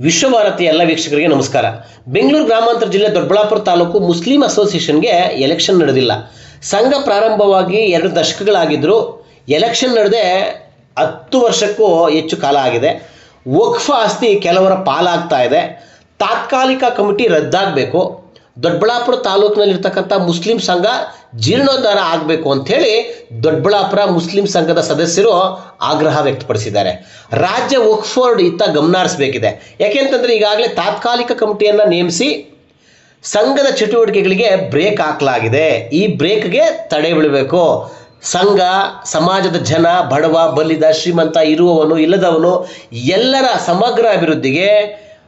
ವಿಶ್ವಭಾರತಿ ಎಲ್ಲ ವೀಕ್ಷಕರಿಗೆ ನಮಸ್ಕಾರ. ಬೆಂಗಳೂರು ಗ್ರಾಮಾಂತರ ಜಿಲ್ಲೆ ದೊಡ್ಡಬಳ್ಳಾಪುರ ತಾಲೂಕು ಮುಸ್ಲಿಂ ಅಸೋಸಿಯೇಷನ್ಗೆ ಎಲೆಕ್ಷನ್ ನಡೆದಿಲ್ಲ. ಸಂಘ ಪ್ರಾರಂಭವಾಗಿ ಎರಡು ದಶಕಗಳಾಗಿದ್ದರೂ ಎಲೆಕ್ಷನ್ ನಡೆದೇ ಹತ್ತು ವರ್ಷಕ್ಕೂ ಹೆಚ್ಚು ಕಾಲ ಆಗಿದೆ. ವಕ್ಫ ಆಸ್ತಿ ಕೆಲವರ ಪಾಲಾಗ್ತಾ ಇದೆ. ತಾತ್ಕಾಲಿಕ ಕಮಿಟಿ ರದ್ದಾಗಬೇಕು. ದೊಡ್ಡಬಳ್ಳಾಪುರ ತಾಲೂಕಿನಲ್ಲಿರ್ತಕ್ಕಂಥ ಮುಸ್ಲಿಂ ಸಂಘ ಜೀರ್ಣೋದ್ಧಾರ ಆಗಬೇಕು ಅಂಥೇಳಿ ದೊಡ್ಡಬಳ್ಳಾಪುರ ಮುಸ್ಲಿಂ ಸಂಘದ ಸದಸ್ಯರು ಆಗ್ರಹ ವ್ಯಕ್ತಪಡಿಸಿದ್ದಾರೆ. ರಾಜ್ಯ ವಕ್ಫ್ ಬೋರ್ಡ್ ಇತ್ತ ಗಮನ ಹರಿಸಬೇಕಿದೆ ಯಾಕೆಂತಂದ್ರೆ ಈಗಾಗಲೇ ತಾತ್ಕಾಲಿಕ ಕಮಿಟಿಯನ್ನು ನೇಮಿಸಿ ಸಂಘದ ಚಟುವಟಿಕೆಗಳಿಗೆ ಬ್ರೇಕ್ ಹಾಕಲಾಗಿದೆ. ಈ ಬ್ರೇಕ್ಗೆ ತಡೆ ಬೀಳಬೇಕು. ಸಂಘ, ಸಮಾಜದ ಜನ, ಬಡವ, ಬಲ್ಲಿದ, ಶ್ರೀಮಂತ, ಇರುವವನು, ಇಲ್ಲದವನು ಎಲ್ಲರ ಸಮಗ್ರ ಅಭಿವೃದ್ಧಿಗೆ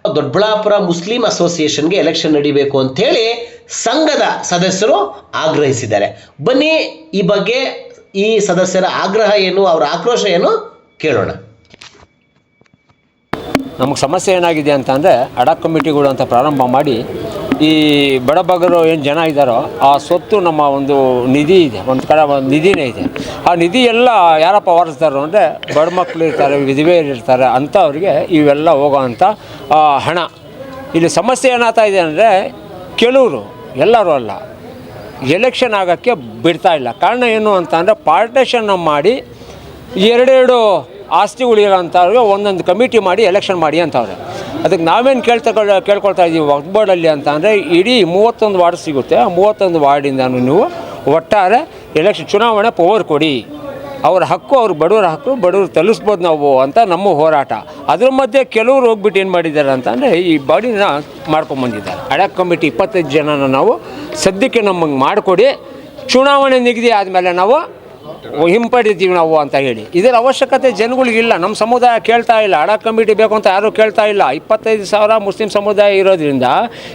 ದೊಡ್ಡಬಳ್ಳಾಪುರ ಮುಸ್ಲಿಂ ಅಸೋಸಿಯೇಷನ್ಗೆ ಎಲೆಕ್ಷನ್ ನಡಿಬೇಕು ಹೇಳಿ ಸಂಘದ ಸದಸ್ಯರು ಆಗ್ರಹಿಸಿದ್ದಾರೆ. ಬನ್ನಿ ಈ ಬಗ್ಗೆ ಈ ಸದಸ್ಯರ ಆಗ್ರಹ ಏನು, ಅವರ ಆಕ್ರೋಶ ಏನು ಕೇಳೋಣ. ನಮಗೆ ಸಮಸ್ಯೆ ಏನಾಗಿದೆ ಅಂತ ಅಂದರೆ ಕಮಿಟಿಗಳು ಅಂತ ಪ್ರಾರಂಭ ಮಾಡಿ ಈ ಬಡಬಗರು ಏನು ಜನ ಇದ್ದಾರೋ ಆ ಸ್ವತ್ತು ನಮ್ಮ ಒಂದು ನಿಧಿ ಇದೆ ಒಂದು ಕಡೆ ಒಂದು ನಿಧಿನೇ ಇದೆ. ಆ ನಿಧಿ ಎಲ್ಲ ಯಾರಪ್ಪ ವಾರಿಸ್ತಾರೋ ಅಂದರೆ ಬಡ ಮಕ್ಕಳು ಇರ್ತಾರೆ ವಿಧವೆಯರು ಇರ್ತಾರೆ ಅಂಥವ್ರಿಗೆ ಇವೆಲ್ಲ ಹೋಗೋ ಅಂಥ ಆ, ಹಣ. ಇಲ್ಲಿ ಸಮಸ್ಯೆ ಏನಾಗ್ತಾ ಇದೆ ಅಂದರೆ ಕೆಲವರು ಎಲ್ಲರೂ ಅಲ್ಲ ಎಲೆಕ್ಷನ್ ಆಗೋಕ್ಕೆ ಬಿಡ್ತಾ ಇಲ್ಲ. ಕಾರಣ ಏನು ಅಂತ ಅಂದರೆ ಪಾರ್ಟೇಷನ್ ಮಾಡಿ ಎರಡೆರಡು ಆಸ್ತಿಗಳಿರೋ ಅಂಥವ್ರಿಗೆ ಒಂದೊಂದು ಕಮಿಟಿ ಮಾಡಿ ಎಲೆಕ್ಷನ್ ಮಾಡಿ ಅಂತವ್ರೆ. ಅದಕ್ಕೆ ನಾವೇನು ಕೇಳ್ತಾ ಕೇಳ್ಕೊಳ್ತಾ ಇದ್ದೀವಿ ವಕ್ಫ್ ಬೋರ್ಡಲ್ಲಿ ಅಂತ ಅಂದರೆ ಇಡೀ ಮೂವತ್ತೊಂದು ವಾರ್ಡ್ ಸಿಗುತ್ತೆ. ಆ ಮೂವತ್ತೊಂದು ವಾರ್ಡಿಂದನೂ ನೀವು ಒಟ್ಟಾರೆ ಎಲೆಕ್ಷನ್ ಚುನಾವಣೆ ಪವರ್ ಕೊಡಿ. ಅವ್ರ ಹಕ್ಕು, ಅವ್ರ ಬಡವರ ಹಕ್ಕು ಬಡವ್ರು ತಲುಸ್ಬೋದು ನಾವು ಅಂತ ನಮ್ಮ ಹೋರಾಟ. ಅದ್ರ ಮಧ್ಯೆ ಕೆಲವರು ಹೋಗ್ಬಿಟ್ಟು ಏನು ಮಾಡಿದ್ದಾರೆ ಅಂತಂದರೆ ಈ ಬಾಡಿನ ಮಾಡ್ಕೊಂಬಂದಿದ್ದಾರೆ ಅಡಕ್ ಕಮಿಟಿ ಇಪ್ಪತ್ತೈದು ಜನನ ನಾವು ಸದ್ಯಕ್ಕೆ ನಮಗೆ ಮಾಡಿಕೊಡಿ. ಚುನಾವಣೆ ನಿಗದಿ ಆದಮೇಲೆ ನಾವು ಹಿಂಪಡಿತೀವಿ ನಾವು ಅಂತ ಹೇಳಿ. ಇದರ ಅವಶ್ಯಕತೆ ಜನಗಳಿಗಿಲ್ಲ ನಮ್ಮ ಸಮುದಾಯ ಕೇಳ್ತಾ ಇಲ್ಲ. ಅಡ ಕಮಿಟಿ ಬೇಕು ಅಂತ ಯಾರೂ ಕೇಳ್ತಾ ಇಲ್ಲ. ಇಪ್ಪತ್ತೈದು ಸಾವಿರ ಮುಸ್ಲಿಂ ಸಮುದಾಯ ಇರೋದ್ರಿಂದ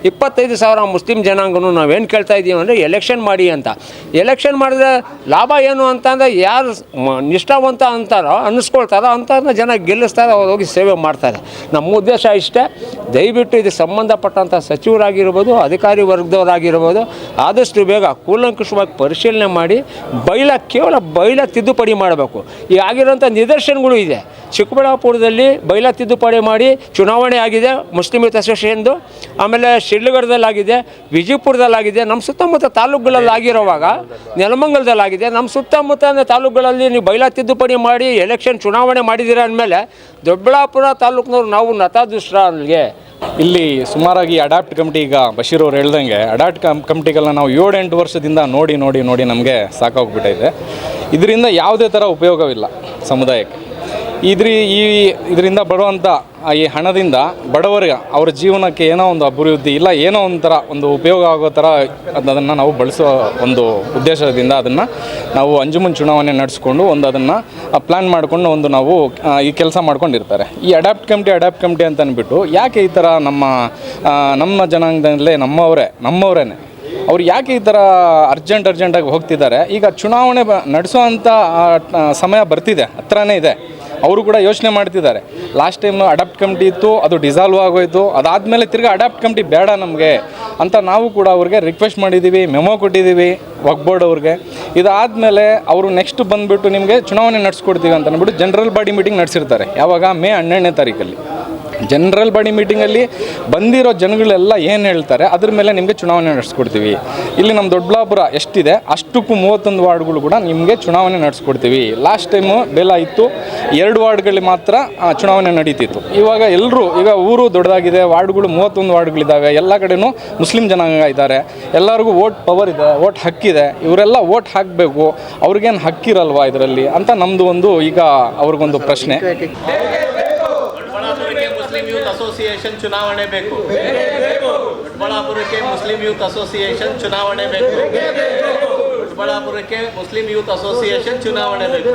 ಇಪ್ಪತ್ತೈದು ಸಾವಿರ ಮುಸ್ಲಿಂ ಜನಾಂಗನೂ ನಾವೇನು ಕೇಳ್ತಾ ಇದ್ದೀವಿ ಅಂದರೆ ಎಲೆಕ್ಷನ್ ಮಾಡಿ ಅಂತ. ಎಲೆಕ್ಷನ್ ಮಾಡಿದ್ರೆ ಲಾಭ ಏನು ಅಂತಂದರೆ ಯಾರು ಮ- ನಿಷ್ಠಾವಂತ ಅಂತಾರೋ, ಅನ್ನಿಸ್ಕೊಳ್ತಾರೋ ಅಂಥವ್ರನ್ನ ಜನ ಗೆಲ್ಲಿಸ್ತಾರೆ, ಅವ್ರು ಹೋಗಿ ಸೇವೆ ಮಾಡ್ತಾರೆ. ನಮ್ಮ ಉದ್ದೇಶ ಇಷ್ಟೇ. ದಯವಿಟ್ಟು ಇದು ಸಂಬಂಧಪಟ್ಟಂಥ ಸಚಿವರಾಗಿರ್ಬೋದು, ಅಧಿಕಾರಿ ವರ್ಗದವರಾಗಿರ್ಬೋದು ಆದಷ್ಟು ಬೇಗ ಕೂಲಂಕುಷವಾಗಿ ಪರಿಶೀಲನೆ ಮಾಡಿ ಬೈಲ ಕೇವಲ ಬೈಲ ತಿದ್ದುಪಡಿ ಮಾಡಬೇಕು. ಈ ಆಗಿರೋಂಥ ನಿದರ್ಶನಗಳು ಇದೆ. ಚಿಕ್ಕಬಳ್ಳಾಪುರದಲ್ಲಿ ಬೈಲ ತಿದ್ದುಪಡಿ ಮಾಡಿ ಚುನಾವಣೆ ಆಗಿದೆ, ಮುಸ್ಲಿಂ ಯೂತ್ ಅಸೋಸಿಯೇಷನ್ದು, ಆಮೇಲೆ ಶಿಡ್ಲಗಡದಲ್ಲಾಗಿದೆ ವಿಜಯಪುರದಲ್ಲಾಗಿದೆ, ನಮ್ಮ ಸುತ್ತಮುತ್ತ ತಾಲೂಕುಗಳಲ್ಲಿ ಆಗಿರೋವಾಗ ನೆಲಮಂಗಲದಲ್ಲಾಗಿದೆ, ನಮ್ಮ ಸುತ್ತಮುತ್ತ ತಾಲೂಕುಗಳಲ್ಲಿ ನೀವು ಬೈಲ ತಿದ್ದುಪಡಿ ಮಾಡಿ, ಎಲೆಕ್ಷನ್ ಚುನಾವಣೆ ಮಾಡಿದ್ದೀರ ಅಂದಮೇಲೆ ದೊಡ್ಡಬಳ್ಳಾಪುರ ತಾಲೂಕಿನವ್ರು ನಾವು ನತಾದೃಷ್ಟ ಅಲ್ಲಿಗೆ ಇಲ್ಲಿ ಸುಮಾರಾಗಿ ಅಡಾಪ್ಟ್ ಕಮಿಟಿ ಈಗ ಬಶೀರ್ ಅವ್ರು ಹೇಳ್ದಂಗೆ ಅಡಾಪ್ಟ್ ಕಮ್ ಕಮಿಟಿಗಳನ್ನ ನಾವು ಏಳೆಂಟು ವರ್ಷದಿಂದ ನೋಡಿ ನೋಡಿ ನೋಡಿ ನಮಗೆ ಸಾಕಾಗ್ಬಿಟ್ಟಿದೆ ಇದರಿಂದ ಯಾವುದೇ ಥರ ಉಪಯೋಗವಿಲ್ಲ ಸಮುದಾಯಕ್ಕೆ. ಇದ್ರಿ ಈ ಇದರಿಂದ ಬರುವಂಥ ಈ ಹಣದಿಂದ ಬಡವರಿಗೆ ಅವ್ರ ಜೀವನಕ್ಕೆ ಏನೋ ಒಂದು ಅಭಿವೃದ್ಧಿ ಇಲ್ಲ, ಏನೋ ಒಂಥರ ಒಂದು ಉಪಯೋಗ ಆಗೋ ಥರ ಅದನ್ನು ನಾವು ಬಳಸೋ ಒಂದು ಉದ್ದೇಶದಿಂದ ಅದನ್ನು ನಾವು ಅಂಜುಮನ್ ಚುನಾವಣೆ ನಡೆಸ್ಕೊಂಡು ಒಂದು ಅದನ್ನು ಪ್ಲ್ಯಾನ್ ಮಾಡಿಕೊಂಡು ಒಂದು ನಾವು ಈ ಕೆಲಸ ಮಾಡ್ಕೊಂಡಿರ್ತಾರೆ. ಈ ಅಡಾಪ್ಟ್ ಕಮಿಟಿ ಅಡಾಪ್ಟ್ ಕಮಿಟಿ ಅಂತ ಅಂದ್ಬಿಟ್ಟು ಯಾಕೆ ಈ ಥರ ನಮ್ಮ ನಮ್ಮ ಜನಾಂಗದಲ್ಲೇ ನಮ್ಮವರೇ ನಮ್ಮವರೇ ಅವ್ರು ಯಾಕೆ ಈ ಥರ ಅರ್ಜೆಂಟ್ ಅರ್ಜೆಂಟಾಗಿ ಹೋಗ್ತಿದ್ದಾರೆ? ಈಗ ಚುನಾವಣೆ ನಡೆಸೋ ಸಮಯ ಬರ್ತಿದೆ, ಹತ್ರನೇ ಇದೆ. ಅವರು ಕೂಡ ಯೋಚನೆ ಮಾಡ್ತಿದ್ದಾರೆ. ಲಾಸ್ಟ್ ಟೈಮ್ ಅಡಾಪ್ಟ್ ಕಮಿಟಿ ಇತ್ತು, ಅದು ಡಿಸಾಲ್ವ್ ಆಗೋಯ್ತು. ಅದಾದಮೇಲೆ ತಿರ್ಗಿ ಅಡಾಪ್ಟ್ ಕಮಿಟಿ ಬೇಡ ನಮಗೆ ಅಂತ ನಾವು ಕೂಡ ಅವ್ರಿಗೆ ರಿಕ್ವೆಸ್ಟ್ ಮಾಡಿದ್ದೀವಿ ಮೆಮೊ ಕೊಟ್ಟಿದ್ದೀವಿ ವಕ್ ಬೋರ್ಡ್ ಅವ್ರಿಗೆ. ಇದಾದಮೇಲೆ ಅವರು ನೆಕ್ಸ್ಟ್ ಬಂದುಬಿಟ್ಟು ನಿಮಗೆ ಚುನಾವಣೆ ನಡೆಸ್ಕೊಡ್ತೀವಿ ಅಂತ ಅಂದ್ಬಿಟ್ಟು ಜನರಲ್ ಬಾಡಿ ಮೀಟಿಂಗ್ ನಡೆಸಿರ್ತಾರೆ. ಯಾವಾಗ? ಮೇ ಹನ್ನೆರಡನೇ ತಾರೀಕಲ್ಲಿ. ಜನರಲ್ ಬಾಡಿ ಮೀಟಿಂಗಲ್ಲಿ ಬಂದಿರೋ ಜನಗಳೆಲ್ಲ ಏನು ಹೇಳ್ತಾರೆ, ಅದ್ರ ಮೇಲೆ ನಿಮಗೆ ಚುನಾವಣೆ ನಡೆಸ್ಕೊಡ್ತೀವಿ. ಇಲ್ಲಿ ನಮ್ಮ ದೊಡ್ಡಬಳ್ಳಾಪುರ ಎಷ್ಟಿದೆ, ಅಷ್ಟಕ್ಕೂ ಮೂವತ್ತೊಂದು ವಾರ್ಡ್ಗಳು ಕೂಡ ನಿಮಗೆ ಚುನಾವಣೆ ನಡೆಸ್ಕೊಡ್ತೀವಿ. ಲಾಸ್ಟ್ ಟೈಮು ಬೆಲ ಇತ್ತು, ಎರಡು ವಾರ್ಡ್ಗಳಲ್ಲಿ ಮಾತ್ರ ಚುನಾವಣೆ ನಡೀತಿತ್ತು. ಇವಾಗ ಎಲ್ಲರೂ ಈಗ ಊರು ದೊಡ್ಡದಾಗಿದೆ, ವಾರ್ಡ್ಗಳು ಮೂವತ್ತೊಂದು ವಾರ್ಡ್ಗಳಿದ್ದಾವೆ ಎಲ್ಲ ಕಡೆನೂ ಮುಸ್ಲಿಂ ಜನಾಂಗ ಇದ್ದಾರೆ. ಎಲ್ಲರಿಗೂ ಓಟ್ ಪವರ್ ಇದೆ ಓಟ್ ಹಕ್ಕಿದೆ ಇವರೆಲ್ಲ ಓಟ್ ಹಾಕಬೇಕು, ಅವ್ರಿಗೇನು ಹಕ್ಕಿರಲ್ವಾ ಇದರಲ್ಲಿ ಅಂತ ನಮ್ಮದು ಒಂದು ಈಗ ಅವ್ರಿಗೊಂದು ಪ್ರಶ್ನೆ. ಮುಸ್ಲಿಂ ಯೂತ್ ಅಸೋಸಿಯೇಷನ್ ಚುನಾವಣೆ ಬೇಕು. ದೊಡ್ಡಬಳ್ಳಾಪುರಕ್ಕೆ ಮುಸ್ಲಿಂ ಯೂತ್ ಅಸೋಸಿಯೇಷನ್ ಚುನಾವಣೆ ಬೇಕು. ದೊಡ್ಡಬಳ್ಳಾಪುರಕ್ಕೆ ಮುಸ್ಲಿಂ ಯೂತ್ ಅಸೋಸಿಯೇಷನ್ ಚುನಾವಣೆ ಬೇಕು.